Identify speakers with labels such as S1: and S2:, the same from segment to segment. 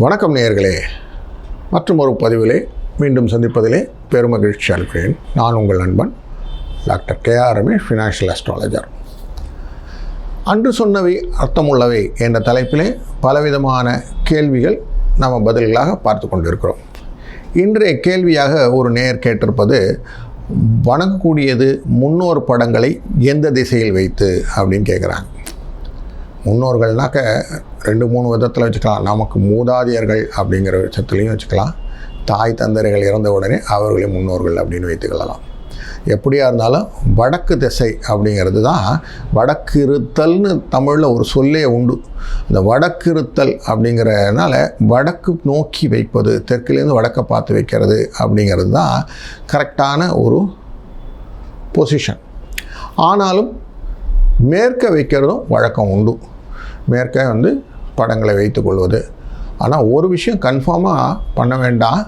S1: வணக்கம் நேயர்களே. மற்றும் ஒரு பதிவிலே மீண்டும் சந்திப்பதிலே பெருமகிழ்ச்சி அளிக்கிறேன். நான் உங்கள் நண்பன் doctor K R Ramesh financial astrologer அன்று சொன்னவை அர்த்தமுள்ளவை என்ற தலைப்பிலே பலவிதமான கேள்விகள் நம்ம பதில்களாக பார்த்து கொண்டிருக்கிறோம். இன்றைய கேள்வியாக ஒரு நேர் கேட்டிருப்பது வணங்கக்கூடியது முன்னோர் படங்களை எந்த திசையில் வைத்து? அப்படின்னு கேட்குறாங்க. முன்னோர்கள்னாக்க ரெண்டு மூணு விதத்தில் வச்சுக்கலாம். நமக்கு மூதாதையர்கள் அப்படிங்கிற விஷயத்துலையும் வச்சுக்கலாம். தாய் தந்தைகள் இறந்த உடனே அவர்களே முன்னோர்கள் அப்படின்னு வைத்துக்கொள்ளலாம் எப்படியா இருந்தாலும் வடக்கு திசை அப்படிங்கிறது தான் வடக்கிருத்தல்னு தமிழில் ஒரு சொல்லே உண்டு. இந்த வடக்கிருத்தல் அப்படிங்கிறதுனால வடக்கு நோக்கி வைப்பது தெற்குலேருந்து வடக்கை பார்த்து வைக்கிறது அப்படிங்கிறது தான் கரெக்டான ஒரு பொசிஷன் ஆனாலும் மேற்க வைக்கிறதும் வழக்கம் உண்டு. மேற்க வந்து படங்களை வைத்துக்கொள்வது ஆனால் ஒரு விஷயம் கன்ஃபார்மாக பண்ண வேண்டாம்.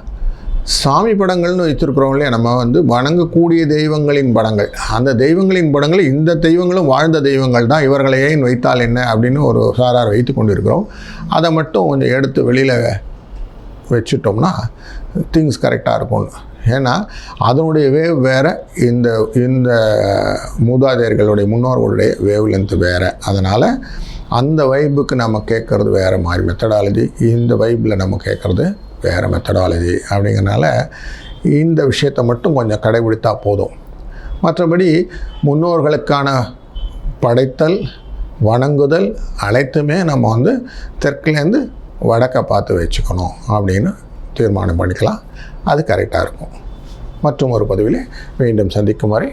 S1: சாமி படங்கள்னு வச்சுருக்கிறோம் இல்லையா? நம்ம வந்து வணங்கக்கூடிய தெய்வங்களின் படங்கள். அந்த தெய்வங்களின் படங்கள் இந்த தெய்வங்களும் வாழ்ந்த தெய்வங்கள் தான் இவர்களை ஏன் வைத்தால் என்ன அப்படின்னு ஒரு சாரார் வைத்து கொண்டிருக்கிறோம். அதை மட்டும் கொஞ்சம் எடுத்து வெளியில் வச்சுட்டோம்னா திங்ஸ் கரெக்டாக இருக்கும். ஏன்னா அதனுடைய வேவ் வேறு இந்த இந்த மூதாதையர்களுடைய முன்னோர்களுடைய வேவ் லென்த்து வேறு. அதனால் அந்த வைப்புக்கு நம்ம கேட்குறது வேறு மாதிரி மெத்தடாலஜி இந்த வைப்பில் நம்ம கேட்குறது வேறு மெத்தடாலஜி அப்படிங்கிறனால இந்த விஷயத்தை மட்டும் கொஞ்சம் கடைபிடித்தா போதும். மற்றபடி முன்னோர்களுக்கான படைத்தல் வணங்குதல் அனைத்துமே நம்ம வந்து தெற்குலேருந்து வடக்கை பார்த்து வச்சுக்கணும் அப்படின்னு தீர்மானம் பண்ணிக்கலாம். அது கரெக்டாக இருக்கும். மற்றும் ஒரு பதிவில் மீண்டும் சந்திக்கும் வரை